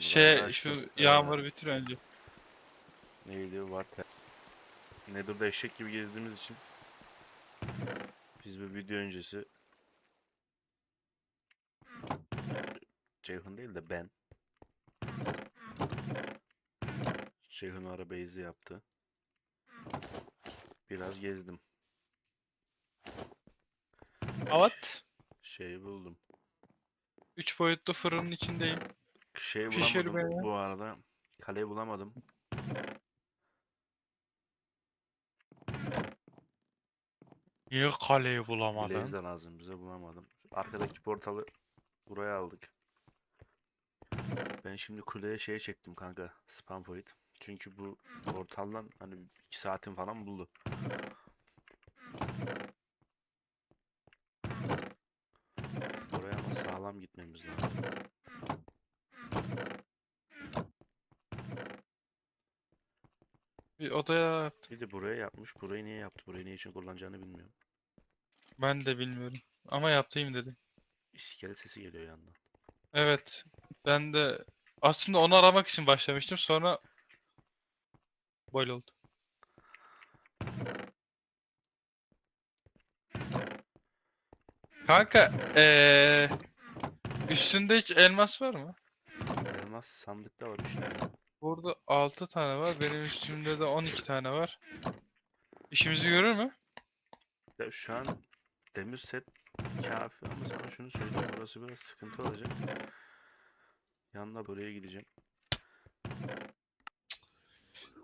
Şey şu yağmuru bitir önce. Neydi? Var. Nether'da eşek gibi gezdiğimiz için biz bu video öncesi Ceyhun değil de ben Ceyhun ara base'i yaptı. Biraz gezdim. Evet. Şeyi buldum. 3 boyutlu fırının içindeyim. Şey Pişir bulamadım be. bu arada. Kaleyi bulamadım. Niye kaleyi bulamadın? Blaze de lazım bize bulamadım. Arkadaki portalı buraya aldık. Ben şimdi kuleye şey çektim kanka. Spam point. Çünkü bu portaldan hani 2 saatin falan buldu. Oraya ama sağlam gitmemiz lazım. Bir odaya yaptım. Bir de buraya yapmış. Burayı niye yaptı? Burayı niye için kullanacağını bilmiyorum. Ben de bilmiyorum. Ama yaptım dedi. İskelet sesi geliyor yandan. Evet. Ben de aslında onu aramak için başlamıştım. Sonra böyle oldu. Kanka, eee üstünde hiç elmas var mı? Elmas sandıkta var 3 tane. Burada 6 tane var. Benim üstümde de 12 tane var. İşimizi görür mü? Ya şu an demir set kafi ama sana şunu söyleyeyim burası biraz sıkıntı olacak. Yanına buraya gideceğim.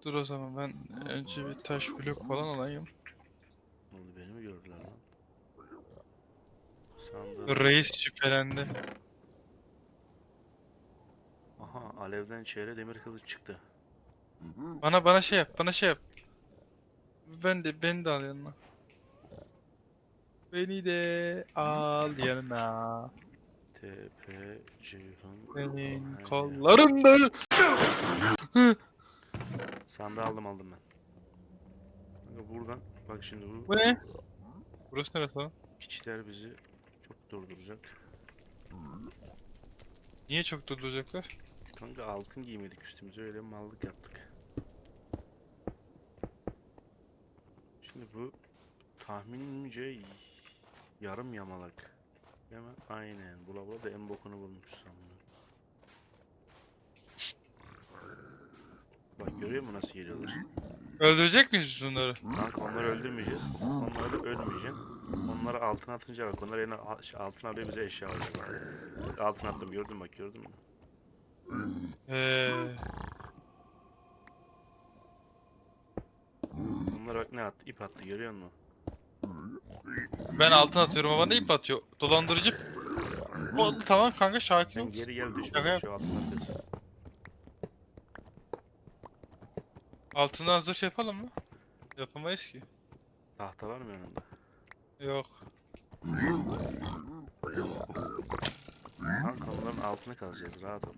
Dur o zaman ben önce bir taş blok falan alayım. Onu beni mi gördüler lan? Sandım. Reis şüphelendi. Aha alevden çeyre demir kılıç çıktı. Bana bana şey yap, bana şey yap. Ben de beni de al yanına. Beni de al yanına. TP Ceyhun. Senin kollarında. Sandığı aldım aldım ben. Kanka buradan bak şimdi bu Bu ne? Burası neresi lan? piçler bizi çok durduracak. Niye çok durduracaklar? Kanka altın giymedik üstümüze öyle mallık yaptık. Şimdi bu tahminimce yarım yamalak. Değil mi? Aynen. Bula bula da en bokunu bulmuş sanırım. Bak görüyor musun nasıl geliyorlar? Öldürecek miyiz bunları? Kanka onları öldürmeyeceğiz. Onları da ölmeyeceksin. Onları altına atınca bak onlar yine şey, altın alıyor bize eşya alıyor. Altın attım gördün mü bak gördün mü? Eee Onlar bak ne attı? İp attı görüyor musun? ben altın atıyorum ama bana ip atıyor. Dolandırıcı. O, tamam kanka sakin ol. Sen geri gel düşme şu altın arkası. Altından hazır şey yapalım mı? Yapamayız ki. Tahta var mı yanında? Yok. Kanka onların altını kazacağız rahat ol.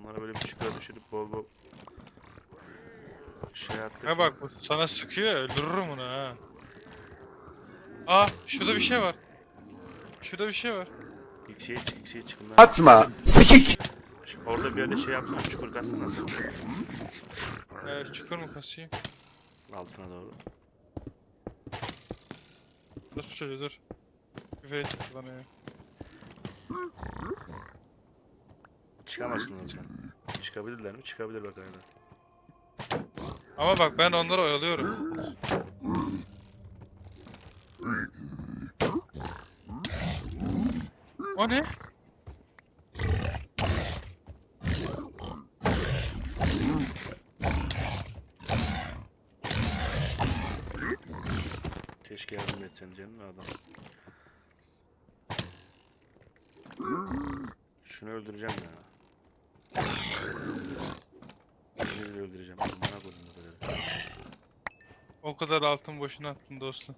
Onlara böyle bir çukura düşürüp bol bol şey attık. Ha bak bu sana sıkıyor ya öldürürüm onu ha. Aa şurada bir şey var. Şurada bir şey var. Yükseğe çık yükseğe çıkın lan. Atma. Sikik. Şimdi Orada bir yerde şey yapsana çukur kazsana nasıl? Ee, çukur mu kasayım? Altına doğru. Dur şöyle dur. Küfür etti bana ya. Çıkamazsın oradan. Çıkabilirler mi? Çıkabilir bak arada. Ama bak ben onları oyalıyorum. O ne? Keşke yardım etsen canım adam. Şunu öldüreceğim ya. De öldüreceğim. Amına koydum kadar. O kadar altın boşuna attın dostum.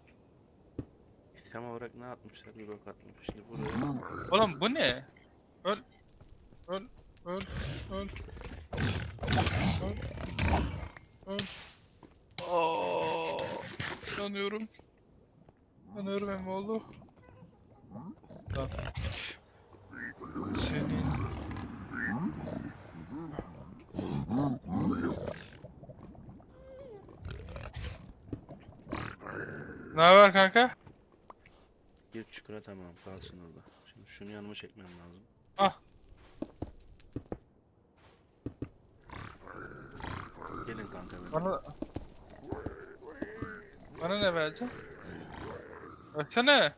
Tam olarak ne atmışlar? Bir bak atmış. Şimdi buraya Oğlum bu ne? Öl. Öl. Öl. Öl. Öl. Öl. Aa, yanıyorum. Yanıyorum Emoğlu. Tamam. Senin ne haber kanka? Bir çukura tamam kalsın orada. Şimdi şunu yanıma çekmem lazım. Ah. Gelin kanka benim. Bana... Bana ne vereceksin? Baksana.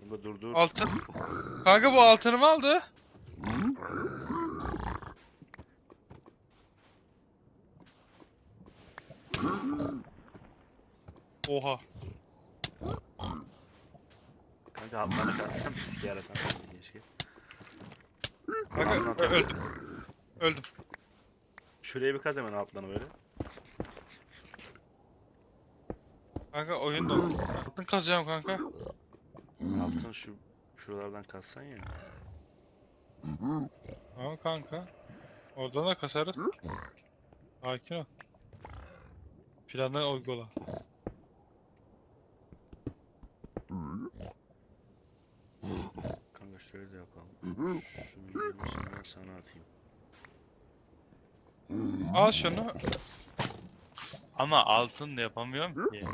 Kanka dur. Altın. Kanka bu altınımı aldı. Oha. Kanka altlarına kalsam bir sike yarasam keşke. Kanka ö- öldüm. Öldüm. Şuraya bir kaz hemen altlarına böyle. Kanka oyun da Altın kazacağım kanka. Altın şu şuralardan kazsan ya. Tamam kanka. Oradan da kasarız. Sakin ol. Planları uygula. Kanka şöyle de yapalım. Şunu yirmisinden sana atayım. Al şunu. Ama altın da yapamıyorum ki.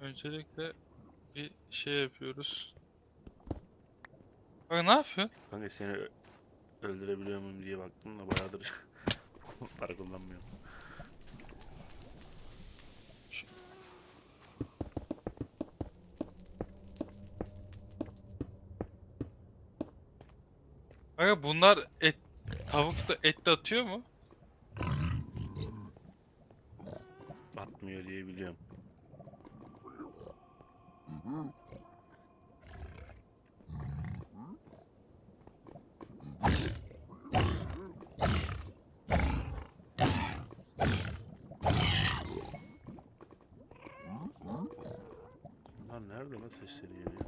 Öncelikle bir şey yapıyoruz. Bak ne yapıyorsun? Kanka seni öldürebiliyor muyum diye baktım da bayağıdır para kullanmıyorum. Kanka bunlar et, tavuk da et de atıyor mu? Atmıyor diye biliyorum. Lan nerede lan sesleri geliyor?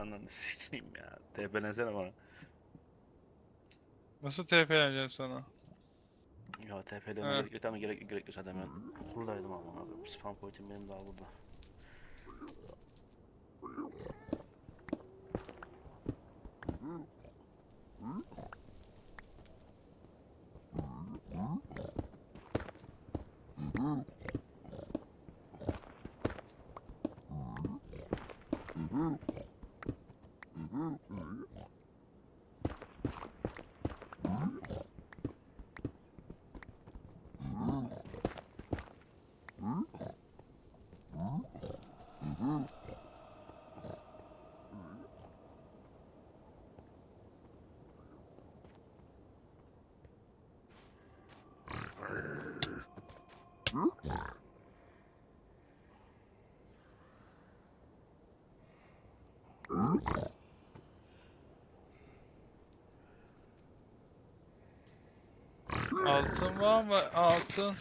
Ananı sikeyim ya. TP'lensene bana. Nasıl TP'leneceğim sana? Ya TP'lenme Ha. gerek yok. Tamam gerek gerek yok zaten ben buradaydım ama abi. Spam point'im benim daha burada. Altın var mı? Altın.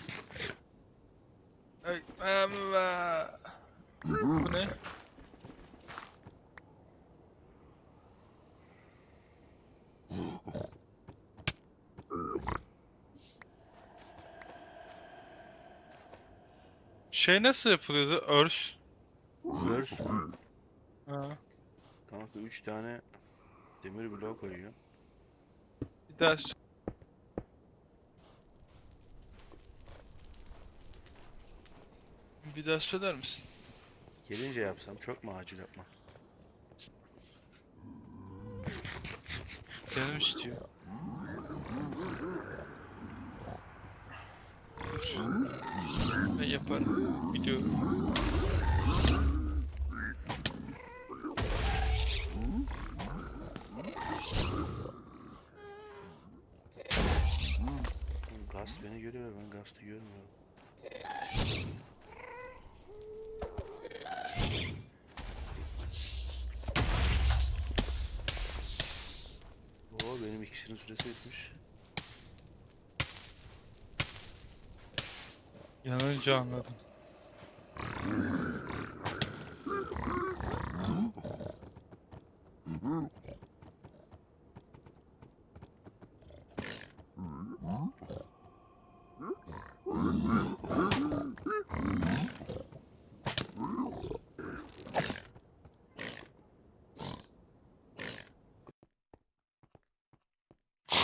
Ekmeğim var. Bu ne? Şey nasıl yapılıyordu? Örs. Örs mü? Ha. Kanka 3 tane demir bloğu koyuyor. Bir daha Bir daha söyler misin? Gelince yapsam çok mu acil yapma? Canım istiyor. Dur. Ben yaparım. Biliyorum. Gast beni görüyor ben Gast'ı görmüyorum. Yanınca anladım.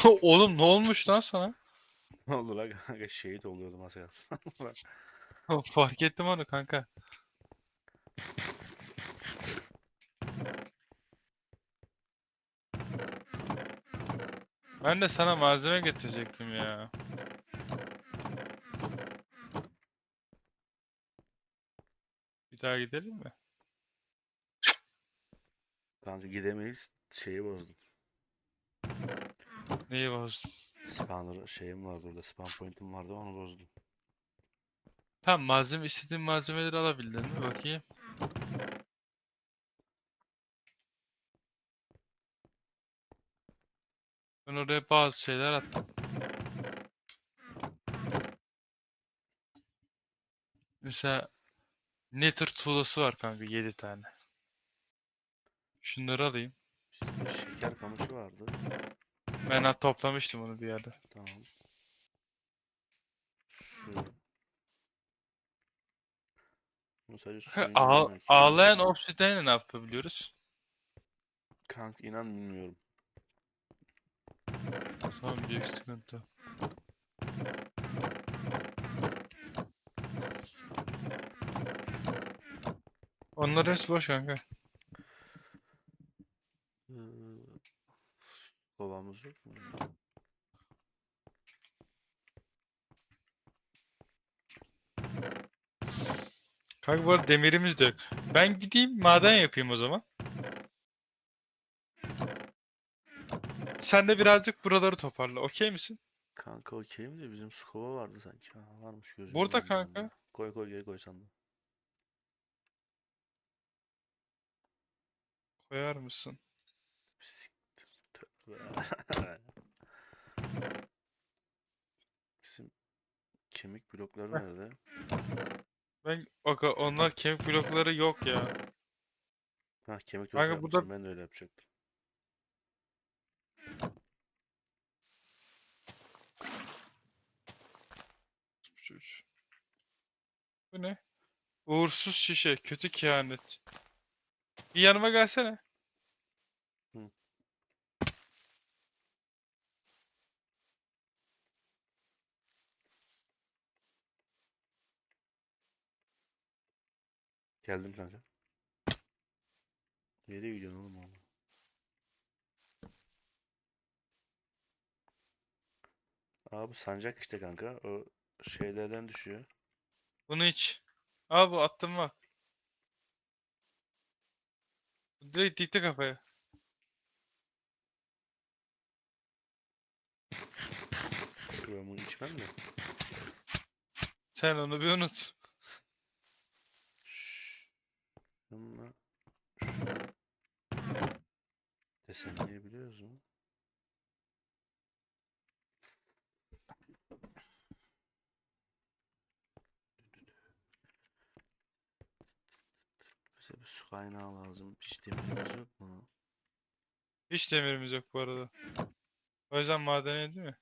Oğlum ne olmuş lan sana? Ne oldu lan kanka şehit oluyordum az kalsın. Fark ettim onu kanka. Ben de sana malzeme getirecektim ya. Bir daha gidelim mi? Kanka gidemeyiz şeyi bozdum. Neyi bozdun? Spawner şeyim vardı orada spawn point'im vardı onu bozdum. Tamam malzeme istediğin malzemeleri alabildin mi? Bakayım. Ben oraya bazı şeyler attım. Mesela Nether tuğlası var kanka 7 tane. Şunları alayım. Şeker kamışı vardı. Ben ha- toplamıştım onu bir yerde. Tamam. Şu. Bunu sadece Ha, suyun ağ- yanına ekledim. ağlayan obsidian'ı ne yapabiliyoruz? Kanka inan bilmiyorum. Son büyük sıkıntı. Onlar hepsi boş kanka. Ee, kovamız yok mu? Kanka bu arada demirimiz de yok. Ben gideyim maden yapayım o zaman. Sen de birazcık buraları toparla. Okey misin? Kanka okeyim de bizim skova vardı sanki. Ha, varmış gözümün Burada kanka. bende. Koy koy geri koy sen de. Koyar mısın? Siktir. Bizim kemik blokları nerede? Ben Aga, onlar kemik blokları yok ya. Ha kemik Kanka blok burada- yapmışsın ben de öyle yapacaktım. Bu ne? Uğursuz şişe, kötü kehanet. Bir yanıma gelsene. Geldim kanka. Nereye gidiyorsun oğlum oğlum? Abi sancak işte kanka. O şeylerden düşüyor. Bunu iç. Al bu attım bak. Direkt dikti kafaya. Ben bunu içmem de. Sen onu bir unut. Şu desenleyebiliyoruz mu? Bize bir su kaynağı lazım. Hiç demirimiz yok mu? Hiç demirimiz yok bu arada. O yüzden madene değil mi?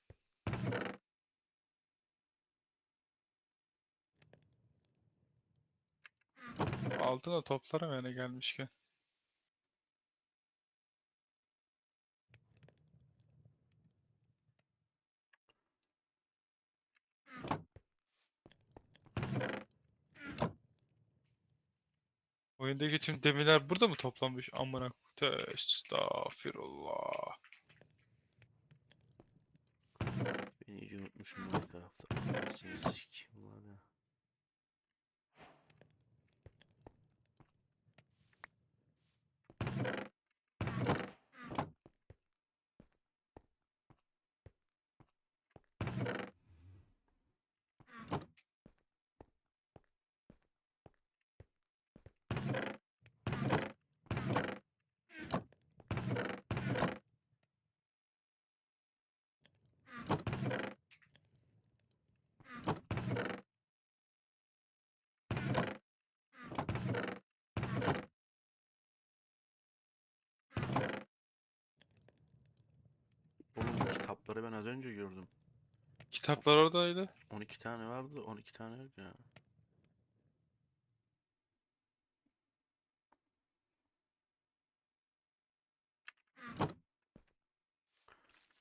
Altına toplarım yani gelmişken. Oyundaki tüm demirler burada mı toplanmış? Amına. Estağfirullah. Ben iyice unutmuşum bu tarafta. Sikeyim var ya. Kitapları ben az önce gördüm. Kitaplar oradaydı. 12 tane vardı, 12 tane yok ya.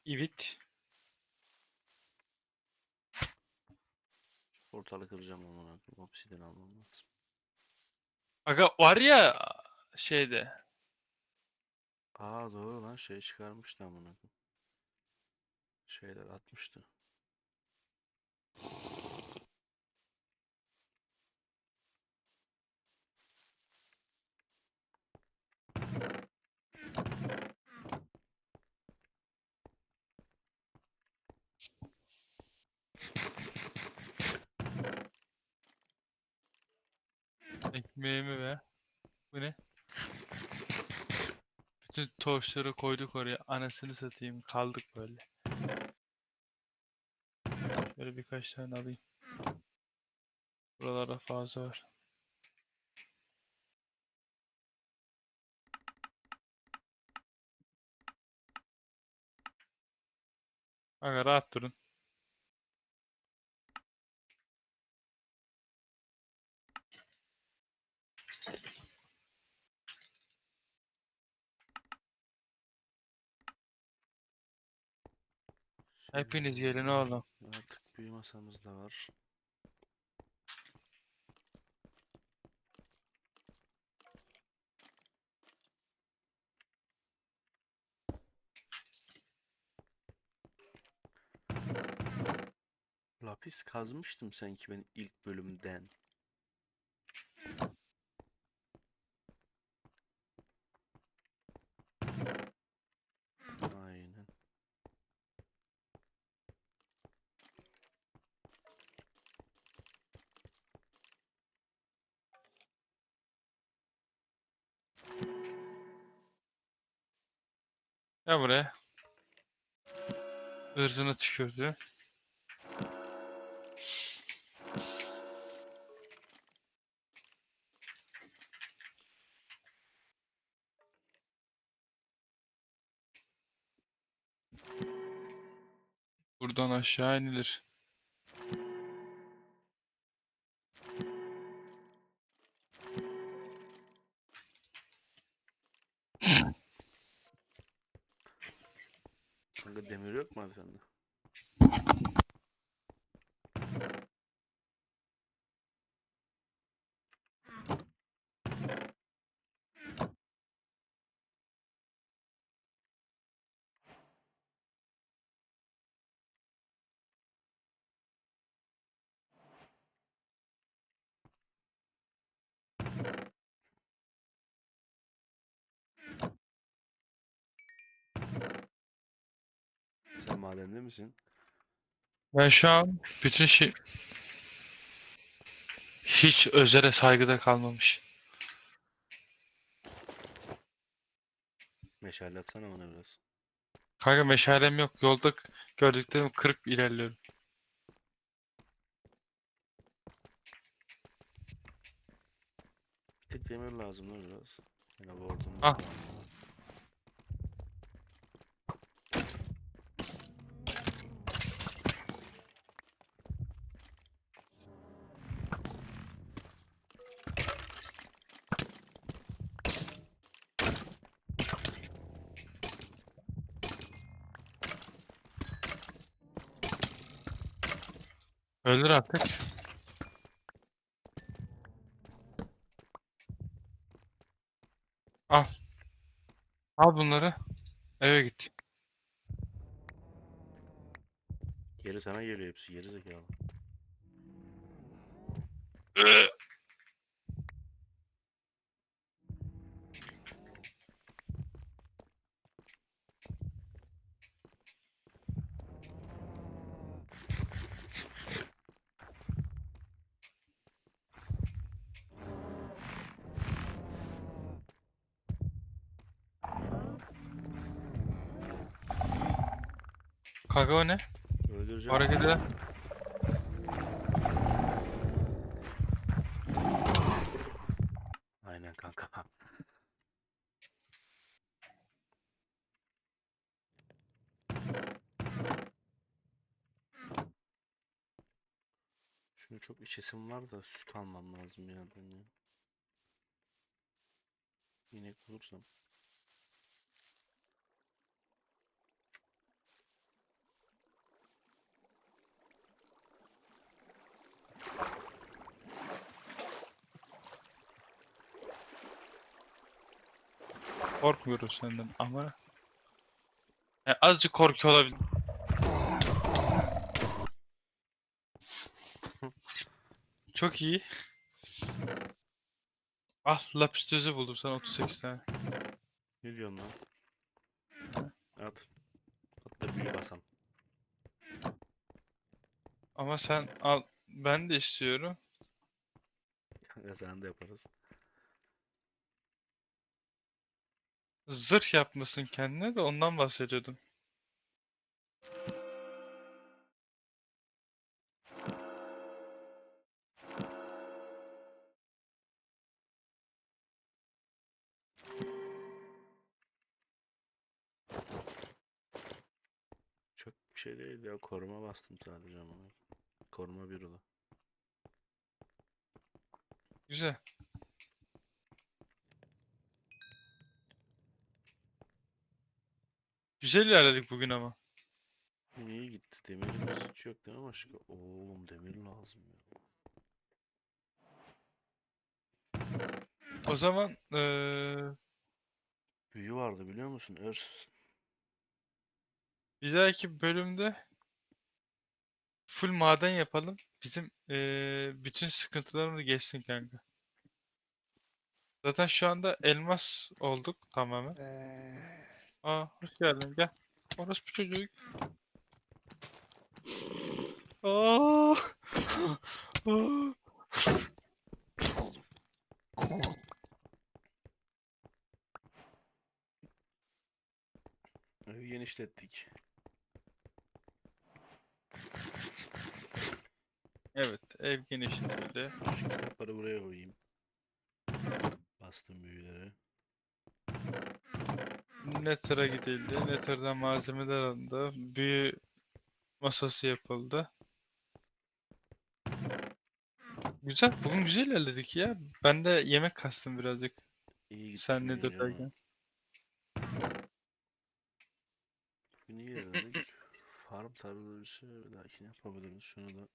Evet. Portalı kıracağım amına koyayım. Obsidian almam lazım. Aga var ya şeyde. Aa doğru lan şey çıkarmıştı amına koyayım. Şeyler atmıştı. Ekmeğimi ve bu ne? Bütün torçları koyduk oraya. Anasını satayım. Kaldık böyle. Şöyle birkaç tane alayım. Buralarda fazla var. Aga rahat durun. Hepiniz gelin oğlum. Artık büyü masamız da var. Lapis kazmıştım sanki ben ilk bölümden. Aynen. Gel buraya. Irzını tükürdü. Buradan aşağı inilir. Sen madende misin? Ben şu an bütün şey hiç özele saygıda kalmamış. Meşale atsana bana biraz. Kanka meşalem yok. Yolda gördüklerimi kırıp ilerliyorum. Bir tek demir lazım da biraz. Yine ward'um Ah. Öldür artık. Al. Al bunları. Eve git. Geri sana geliyor hepsi geri zekalı. Aga o ne? Öldüreceğim. Hareket eden. Aynen kanka. Şunu çok içesim var da süt almam lazım ya. Yani. İnek bulursam. Korkmuyorum senden ama. Ya azıcık korku olabilir. Çok iyi. Ah lapis buldum sana 38 tane. Ne diyorsun lan? At. At da büyü basan. Ama sen al ben de istiyorum. Kanka sen de yaparız. Zırh yapmasın kendine de ondan bahsediyordum. Çok bir şey değil ya. Koruma bastım sadece ama. Koruma bir oda. Güzel. Güzel ilerledik bugün ama. İyi gitti. Demirimiz hiç yok değil mi başka? Oğlum demir lazım ya. O zaman eee Büyü vardı biliyor musun? Örs. bir dahaki bölümde full maden yapalım. Bizim eee, bütün sıkıntılarımız geçsin kanka. Zaten şu anda elmas olduk tamamen. Aa hoş geldin gel. Orospu çocuk. Aa! Aa! Evi genişlettik. Evet ev genişletildi. Şu kitapları buraya koyayım. Bastım büyüleri. Nether'a gidildi. Nether'dan malzemeler alındı. Büyü masası yapıldı. Güzel. Bugün güzel ilerledik ya. Ben de yemek kastım birazcık. İyi Sen ya. derken. Bugün iyi ilerledik. Farm tarlası bir dahakine yapabiliriz. Şunu da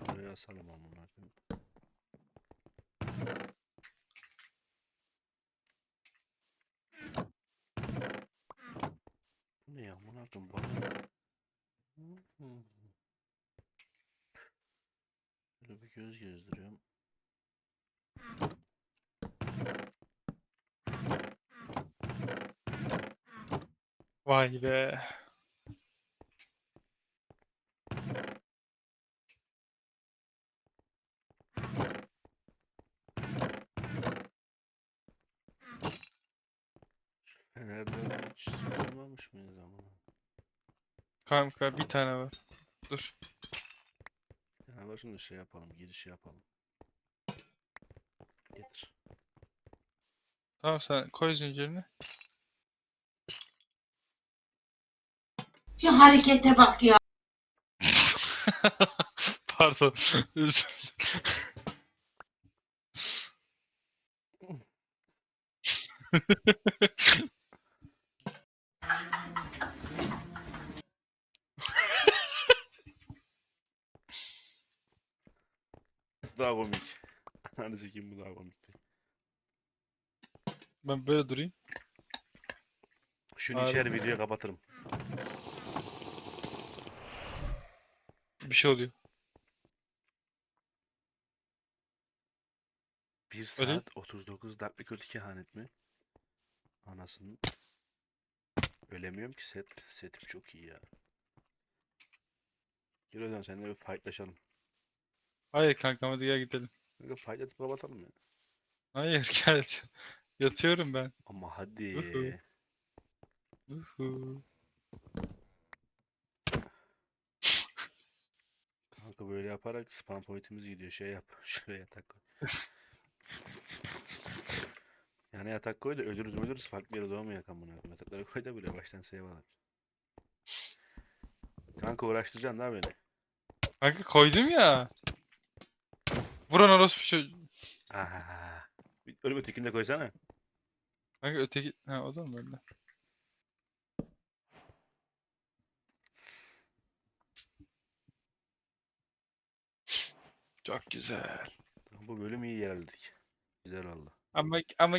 buraya asalım amına koyayım. Bu ne ya amına koyayım bana. Şöyle bir göz gezdiriyorum. Vay be. Fenerden hiç sıkılmamış mıyız amına? Kanka bir tane var. Dur. Ya bak şimdi şey yapalım, girişi yapalım. Getir. Tamam sen koy zincirini. Şu harekete bak ya. Pardon. Özür daha komik. Ananı sikeyim bu daha komikti. Ben böyle durayım. Şunu Abi. içer videoyu kapatırım. Bir şey oluyor. 1 Öyle. saat 39 dakika kötü kehanet mi? Anasını. Ölemiyorum ki set. Setim çok iyi ya. Gel o zaman seninle bir fightlaşalım. Hayır kankam hadi gel gidelim. Kanka fight atıp kapatalım ya. Hayır gel. Yatıyorum ben. Ama hadi. Uhu. Uhu. Kanka böyle yaparak spam pointimiz gidiyor. Şey yap. Şuraya yatak koy. Yani yatak koy da ölürüz ölürüz farklı yere doğmayak amına koyayım. Yatakları koy da böyle baştan save alalım. Kanka uğraştıracaksın daha beni. Kanka koydum ya. Buran orospu çocuğu. Aha. Bir Ölüm ötekini de koysana. Kanka öteki... Ha o da mı bende? Çok güzel. Bu bölüm iyi yer aldık. Güzel oldu. Ama ama